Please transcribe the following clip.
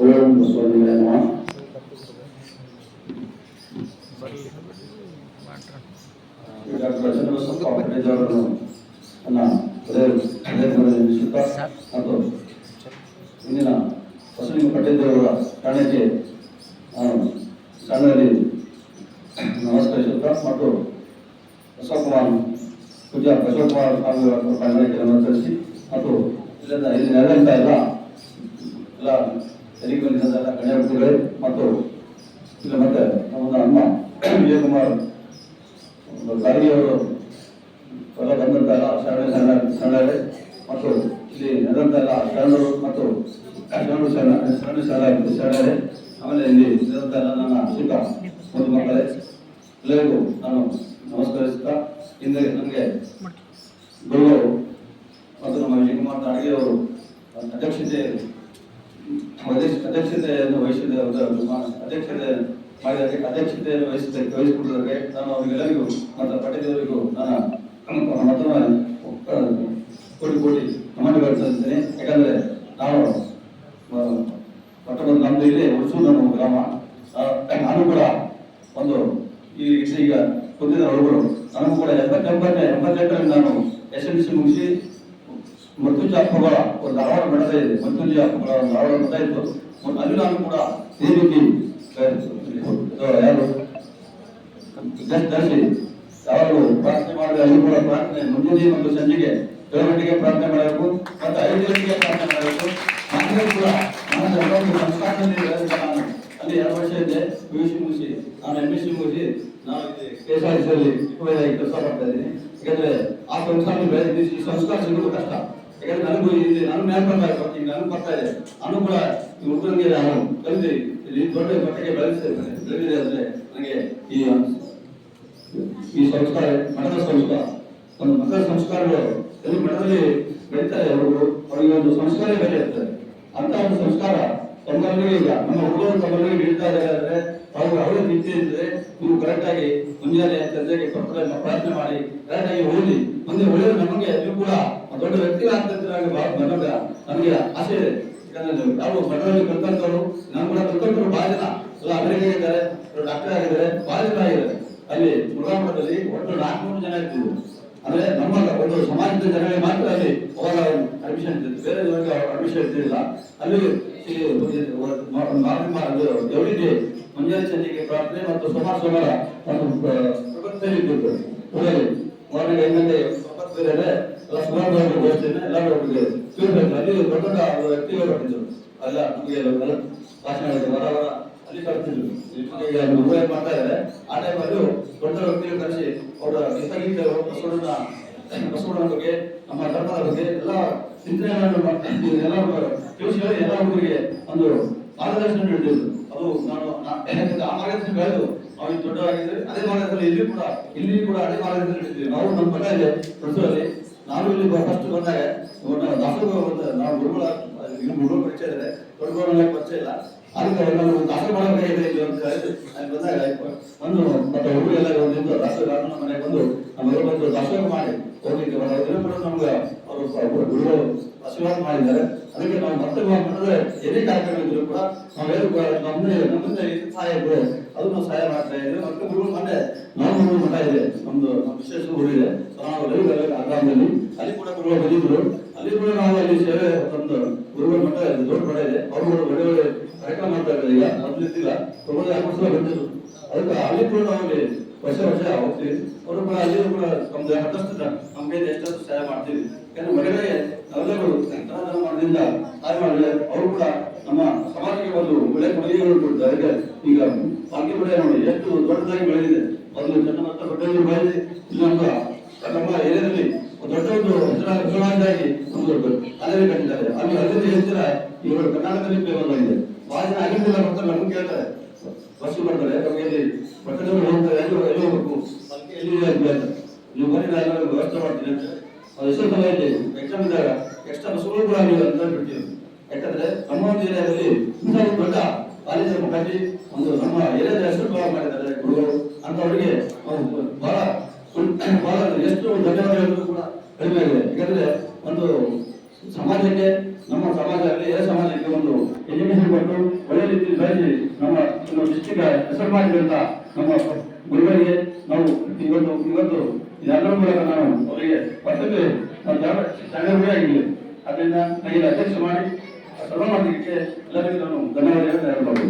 ಓಂ ಬಸವಲಿಂಗ ನಮಃ ಈಗ ಡಾಕ್ಟರ್ ಚಂದ್ರಬಸಪ್ಪ ಪಟೇಜವರನ್ನು ನನ್ನ ಹೃದಯ ಹೃದಯದಲ್ಲಿ ನೆನೆಸುತ್ತಾ ಮತ್ತು ಇಂದಿನ ಬಸವಲಿಂಗ ಪಟೇಜವರ ಕಾರಣಕ್ಕೆ ನಾನು ಸಣ್ಣದಲ್ಲಿ ನಮಸ್ಕರಿಸುತ್ತಾ ಮತ್ತು ಬಸವಕುಮಾರ್ ಪೂಜಾ ಬಸವಕುಮಾರ ಸ್ವಾಮಿಯವರ ಕಾರಣಕ್ಕೆ ನಮಸ್ಕರಿಸಿ ಮತ್ತು ಇಲ್ಲಿಂದ ಇಲ್ಲಿ ನೆಲೆದಂತ ಎಲ್ಲ ಎಲ್ಲ ಬಂದಿದ್ದಂಥ ಗಣ್ಯ ವ್ಯಕ್ತಿಗಳೇ ಮತ್ತು ಇಲ್ಲ ಮತ್ತೆ ನಮ್ಮ ಅಮ್ಮ ವಿಜಯಕುಮಾರ್ ಗಾಡಿಯವರು ಹೊರ ಬಂದಂತಹ ಎಲ್ಲ ಶರಣ ಶರಣ ಶರಣರೇ ಮತ್ತು ಇಲ್ಲಿ ನೆರೆದಂತ ಎಲ್ಲ ಶರಣರು ಮತ್ತು ಶರಣರು ಶರಣ ಶರಣ ಶರಣ ಶರಣರೇ ಆಮೇಲೆ ಇಲ್ಲಿ ನೆರೆದಂತ ಎಲ್ಲ ನನ್ನ ಸುಖ ಒಂದು ಮಕ್ಕಳೇ. ಎಲ್ಲರಿಗೂ ನಾನು ನಮಸ್ಕರಿಸುತ್ತಾ ಹಿಂದೆ ನನಗೆ ಗುರುಗಳು ಮತ್ತು ನಮ್ಮ ವಿಜಯಕುಮಾರ್ ದಾಡಿಗೆ ಅವರು ಅಧ್ಯಕ್ಷತೆ ಅಧ್ಯಕ್ಷ ಅಧ್ಯಕ್ಷತೆಯನ್ನು ವಹಿಸಿದ ಅಧ್ಯಕ್ಷತೆ ಮಾಡಿದ ಅಧ್ಯಕ್ಷತೆಯನ್ನು ವಹಿಸಿದ ವಹಿಸಿಕೊಂಡಿದ್ದಾರೆ ನಾನು ಅವರಿಗೆಲ್ಲರಿಗೂ ಮತ್ತು ಪಠ್ಯದವರಿಗೂ ನನ್ನ ಮತವನ್ನು ಕೋಟಿ ಕೋಟಿ ನಮನಗಳು ಸಲ್ಲಿಸ್ತೇನೆ. ಯಾಕಂದ್ರೆ ನಾವು ಪಟ್ಟಣದ ನಮ್ದು ಇಲ್ಲೇ ಉಳಿಸು ನಮ್ಮ ಗ್ರಾಮ. ನಾನು ಕೂಡ ಒಂದು ಈ ಈಗ ಕುಂದಿನ ಒಳಗಡೆ ನನಗೂ ಕೂಡ ಎಂಬತ್ತೆಂಬತ್ತನೇ ಎಂಬತ್ತೆಂಟರಲ್ಲಿ ನಾನು ಎಸ್ ಎಲ್ ಸಿ ಮುಗಿಸಿ ಮೃತ್ಯುಂಜಯ ಹಬ್ಬಗಳ ಒಂದು ಧಾರವಾಡ ನಡೆದೇ ಇದೆ. ಮೃತ್ಯುಂಜಯ ಹಬ್ಬಗಳ ಒಂದು ಧಾರವಾಡ ನಡೆದ ಇತ್ತು. ಮತ್ತು ಅಲ್ಲಿ ನಾನು ಕೂಡ ಈ ರೀತಿ ಯಾರು? ದರ್ಶಿ ಯಾವಾಗಲೂ ಪ್ರಾರ್ಥನೆ ಮಾಡಿದ್ರೆ ಅಲ್ಲಿ ಕೂಡ ಪ್ರಾರ್ಥನೆ ಮುಂಜಾನೆ ಮತ್ತು ಸಂಜೆಗೆ ಏಳು ಗಂಟೆಗೆ ಪ್ರಾರ್ಥನೆ ಮಾಡಬೇಕು. ಮತ್ತು ಐದು ಗಂಟೆಗೆ ಪ್ರಾರ್ಥನೆ ಮಾಡಬೇಕು. ನಾನು ಕೂಡ ನಾನು ಒಂದು ಸಂಸ್ಕಾರದಲ್ಲಿ ನಾನು ಅಲ್ಲಿ ಎರಡು ವರ್ಷ ಇದೆ ಯು ಸಿ ಮುಗಿಸಿ, ನಾನು ಎಂ ಎಸ್ ಸಿ ಮುಗಿಸಿ ನಾನು ಕೆ ಎಸ್ ಆರ್ ಸಿ ಅಲ್ಲಿ ಕೆಲಸ ಮಾಡ್ತಾ ಇದ್ದೀನಿ. ಯಾಕಂದ್ರೆ ಆ ಸಂಸ್ಕಾರ ಬೆಳೆದಿದ್ದು ಈ ಸಿಗೋದು ಕಷ್ಟ. ಯಾಕಂದ್ರೆ ನನಗೂ ಇಲ್ಲಿ ನಾನು ಮ್ಯಾಲ್ ಬರ್ತಾ ಇದೆ ಈಗ ನನಗೂ ಬರ್ತಾ ಇದೆ ನಾನು ಕೂಡ ಹುಡುಗನಿಗೆ ನಾನು ಕಲಿತು ಇಲ್ಲಿ ದೊಡ್ಡ ಮಟ್ಟಿಗೆ ಬೆಳೆಸಿದ್ದೇನೆ ಬೆಳೆದಿದೆ ಅಂದ್ರೆ ನನಗೆ ಈ ಈ ಸಂಸ್ಕಾರ, ಮಠದ ಸಂಸ್ಕಾರ, ಒಂದು ಮಠದ ಸಂಸ್ಕಾರಗಳು ಎಲ್ಲಿ ಮಠದಲ್ಲಿ ಬೆಳೀತಾರೆ ಅವರು ಅವರಿಗೆ ಒಂದು ಸಂಸ್ಕಾರ ಬೆಲೆ ಇರ್ತದೆ. ಅಂತ ಒಂದು ಸಂಸ್ಕಾರ ತಮ್ಮಲ್ಲಿ ಇಲ್ಲ ನಮ್ಮ ಹುಡುಗರು ತಮ್ಮಲ್ಲಿ ಬೀಳ್ತಾ ಇದ್ದಾರೆ ಅವರು ಅವರೇ ನಿಂತೆ ಇದ್ರೆ ನೀವು ಕರೆಕ್ಟಾಗಿ ಮುಂಜಾನೆ ಹೇಳಿ ಕೊಟ್ಟರೆ ಪ್ರಾರ್ಥನೆ ಮಾಡಿ ಕರೆಕ್ಟ್ ಆಗಿ ಓದಿ ಮುಂದೆ ಒಳ್ಳೆಯ ನಮಗೆ, ನೀವು ಕೂಡ ದೊಡ್ಡ ವ್ಯಕ್ತಿಗಳಾಗ್ತಿದ್ರಾಗ ನನಗೆ ನಮಗೆ ಆಸೆ ಇದೆ. ನಾವು ಮಠದಲ್ಲಿ ಕಲ್ತಂತವ್ರು ನಾನು ಕೂಡ ಕಲ್ತಂತವ್ರು ಬಹಳ ಜನ. ಎಲ್ಲ ಅಮೆರಿಕ ಇದ್ದಾರೆ ಡಾಕ್ಟರ್ ಆಗಿದ್ದಾರೆ ಬಹಳ ಜನ ಆಗಿದ್ದಾರೆ. ಅಲ್ಲಿ ಮುರುಘಾಮಠದಲ್ಲಿ ಒಟ್ಟು ನಾಲ್ಕುನೂರು ಜನ ಇರ್ತಿದ್ರು. ಅಂದ್ರೆ ನಮ್ಮ ಒಂದು ಸಮಾಜದ ಜನರಿಗೆ ಮಾತ್ರ ಅಲ್ಲಿ ಅವರ ಅಡ್ಮಿಷನ್ ಇರ್ತದೆ ಬೇರೆ ಜನರಿಗೆ ಅಡ್ಮಿಷನ್ ಇರ್ತಿಲ್ಲ ಅಲ್ಲಿ ಗೌರಿ ಮುಂಜಾನೆ ಪ್ರಾರ್ಥನೆ ಮತ್ತು ಸುಮಾರು ಸುಮಾರ ಒಂದು ಪ್ರಬಂಧ ಇದ್ದಿತ್ತು ಊರಲ್ಲಿ ಮಾರ್ನಿಂಗ್ ಐದು ಎಲ್ಲ ಸುಮಾರು ದೊಡ್ಡ ವ್ಯಕ್ತಿಗಳು ಬರ್ತಿದ್ರು ಅಲ್ಲ, ನಮಗೆ ಭಾಷಣ ವರ ವರ ಅಲ್ಲಿ ಈಗ ಉಪಯೋಗ ಮಾಡ್ತಾ ಇದ್ದಾರೆ. ಆ ಟೈಮಲ್ಲಿ ದೊಡ್ಡ ವ್ಯಕ್ತಿಗಳು ಕರೆಸಿ ಅವರ ಗೀತಗೀತೆ ಬಸವಣ್ಣ ಬಸವಣ್ಣನ ಬಗ್ಗೆ, ನಮ್ಮ ಧರ್ಮದ ಬಗ್ಗೆ ಎಲ್ಲ ಚಿಂತನೆಗಳನ್ನು. ಎಲ್ಲ ತಿಳಿಸಿ ಎಲ್ಲ ಒಂದು ಮಾರ್ಗದರ್ಶನ ನೀಡಿದ್ರು. ಅದು ನಾನು ಆ ಮಾರ್ಗದರ್ಶನ ಬೆಳೆದು ಈಗ ದೊಡ್ಡವರಾಗಿದ್ರೆ ಅದೇ ಮಾರ್ಗದಲ್ಲಿ ಇಲ್ಲಿ ಕೂಡ ಇಲ್ಲಿ ಕೂಡ ಅದೇ ಮಾರ್ಗದಲ್ಲಿ ನೀಡಿದ್ವಿ ನಾವು ನಮ್ಮ ಮನೆಯಲ್ಲಿ ಪ್ರಸ್ತುತದಲ್ಲಿ ನಾನು ಇಲ್ಲಿ ಫಸ್ಟ್ ಬಂದಾಗ ದಾಸೋಹ ನಾವು ಗುರುಗಳ ಈಗ ಗುರುಗಳ ಪರಿಚಯ ಇದೆ. ದೊಡ್ಡ ಪರಿಚಯ ಇಲ್ಲ? ಅದಕ್ಕೆ ನಾವು ದಾಸೋಹ ಇದೆ ಇಲ್ಲಿ ಅಂತ ಹೇಳಿದ್ರು. ಅಲ್ಲಿ ಬಂದಾಗ ಒಂದು ಮತ್ತೆ ಹುಡುಗರೆಲ್ಲ ಒಂದು ದಾಸೋಹ ನಮ್ಮ ಮನೆಗೆ ಬಂದು ನಮ್ಮ ಬಂದು ದಾಸೋಹ ಮಾಡಿ ಹೋಗ್ಲಿಕ್ಕೆ ಕೂಡ ನಮ್ಗೆ ಅವರು ಗುರುಗಳು ಆಶೀರ್ವಾದ ಮಾಡಿದ್ದಾರೆ. ಅದಕ್ಕೆ ನಾವು ಮತ್ತೊಮ್ಮೆ ಮಾಡಿದ್ರೆ ಎಲ್ಲಿ ಕಾರ್ಯಕ್ರಮ ಕೂಡ ನಾವೇನು ಕೂಡ ನಮ್ಮದೇ ನಮ್ಮಿಂದ ಸಹಾಯ ಇದೆ. ಅದು ನಾವು ಸಹಾಯ ಮಾಡ್ತಾ ಇದ್ದೇವೆ. ಮತ್ತೆ ಗುರುಗಳು ಮಂಡೆ ನಾವು ಗುರುಗಳು ಮಠ ಇದೆ. ನಮ್ದು ನಮ್ಮ ವಿಶೇಷ ಗುರು ಇದೆ. ನಾವು ರವಿ ಆಗ್ರಹದಲ್ಲಿ ಅಲ್ಲಿ ಕೂಡ ಗುರುಗಳು ಬಂದಿದ್ರು ಅಲ್ಲಿ ಕೂಡ ನಾವು ಅಲ್ಲಿ ಸೇವೆ ಒಂದು ಗುರುಗಳ ಮಠ ದೊಡ್ಡ ಮಠ ಇದೆ. ಅವರು ಒಳ್ಳೆ ಒಳ್ಳೆ ಕಾರ್ಯಕ್ರಮ ಮಾಡ್ತಾ ಇದ್ದಾರೆ. ಈಗ ಮೊದಲು ಇದ್ದಿಲ್ಲ ತೊಂಬತ್ತು ಎರಡು ವರ್ಷ ಬಂದಿದ್ರು ಅದಕ್ಕೆ ಅಲ್ಲಿ ಕೂಡ ನಾವು ಅಲ್ಲಿ ವರ್ಷ ವರ್ಷ ಹೋಗ್ತೀವಿ. ಅವರು ಕೂಡ ಅಲ್ಲಿ ಕೂಡ ನಮ್ದು ಹತ್ತಷ್ಟು ನಮ್ಮ ಎಷ್ಟು ಸಹಾಯ ಮಾಡ್ತೀವಿ. ಯಾಕಂದ್ರೆ ಮನೆಗಳಿಗೆ ನಾವೆಲ್ಲರೂ ಮಾಡಿದ್ರೆ ಅವರು ನಮ್ಮ ಸಮಾಜಕ್ಕೆ ಒಂದು ಒಳ್ಳೆ ಕೊಡುಗೆಗಳು ಕೊಡ್ತಾ ಇದೆ ಈಗ ಭಾಗ್ಯ ಬೆಳೆ ನೋಡಿ, ಎಷ್ಟು ದೊಡ್ಡದಾಗಿ ಬೆಳೆದಿದೆ. ಮೊದಲು ಚೆನ್ನ ಮತ್ತು ದೊಡ್ಡ ಬೆಳೆದಿದೆ ನಮ್ಮ ನಮ್ಮ ಏರಿಯಾದಲ್ಲಿ ದೊಡ್ಡ ಒಂದು ಹೆಸರಾಗಿ ಒಂದು ಅದೇ ಕಟ್ಟಿದ್ದಾರೆ. ಅಲ್ಲಿ ಅಲ್ಲಿ ಹೆಚ್ಚಿನ ಇವರು ಕರ್ನಾಟಕದಲ್ಲಿ ಫೇಮಸ್ ಆಗಿದೆ ಬಾಜಿನ ಜನ ಮತ್ತೆ ನಮ್ಗೆ ಕೇಳ್ತಾರೆ. ಬಸ್ ಬರ್ತಾರೆ, ನಮಗೆ ಇಲ್ಲಿ ಪಟ್ಟಣದಲ್ಲಿ ಹೋಗ್ತಾರೆ ಎಲ್ಲಿ ಎಲ್ಲಿ ಹೋಗ್ಬೇಕು ಎಲ್ಲಿ ನೀವು ಬರೀ ನಾನು ವ್ಯವಸ್ಥೆ ಮಾಡ್ತೀನಿ ಅಂತ. ಎಷ್ಟೋ ಸಲ ಎಕ್ಸ್ಟ್ರಾ ಎಕ್ಸಾಮ್ ಇದ್ದಾಗ ಎಕ್ಸ್ಟ್ರಾ ಬಸ್ಗಳು ಕೂಡ ನೀವು ಅಂತ ಬಿಡ್ತೀವಿ ಯಾಕಂದ್ರೆ ನಮ್ಮ ಒಂದು ಏರಿಯಾದಲ್ಲಿ ಒಂದು ದೊಡ್ಡ ಕಾಲೇಜನ್ನು ಕಟ್ಟಿ ಒಂದು ನಮ್ಮ ಏರಿಯಾದ ಹೆಸರು ಭಾಳ ಮಾಡಿದ್ದಾರೆ ಗುರುಗಳು ಅಂತವರಿಗೆ ಬಹಳ ಬಹಳ ಎಷ್ಟು ಧನ್ಯವಾದಗಳು ಕೂಡ ಕಡಿಮೆ ಇದೆ ಯಾಕಂದ್ರೆ ಒಂದು ಸಮಾಜಕ್ಕೆ, ನಮ್ಮ ಸಮಾಜದಲ್ಲಿ ಏ ಸಮಾಜಕ್ಕೆ ಒಂದು ಎಜುಕೇಶನ್ ಕೊಟ್ಟು ಒಳ್ಳೆ ರೀತಿಯಲ್ಲಿ ಬೆಳೆಸಿ ನಮ್ಮ ಡಿಸ್ಟಿಕ್ ಹೆಸರು ಮಾಡಿದಂತ ನಮ್ಮ ನಾನು ಅವರಿಗೆ ಮತ್ತೊಂದು ಜಾಗರೂಕತೆ ಆಗಿದೆ ಅದರಿಂದ ನನಗೆ ಅಧ್ಯಕ್ಷ ಮಾಡಿ ಸರ್ವ ಮಾಡಲಿಕ್ಕೆ ಎಲ್ಲರಿಗೂ ನಾನು ಧನ್ಯವಾದಗಳನ್ನು ಹೇಳ್ಬೋದು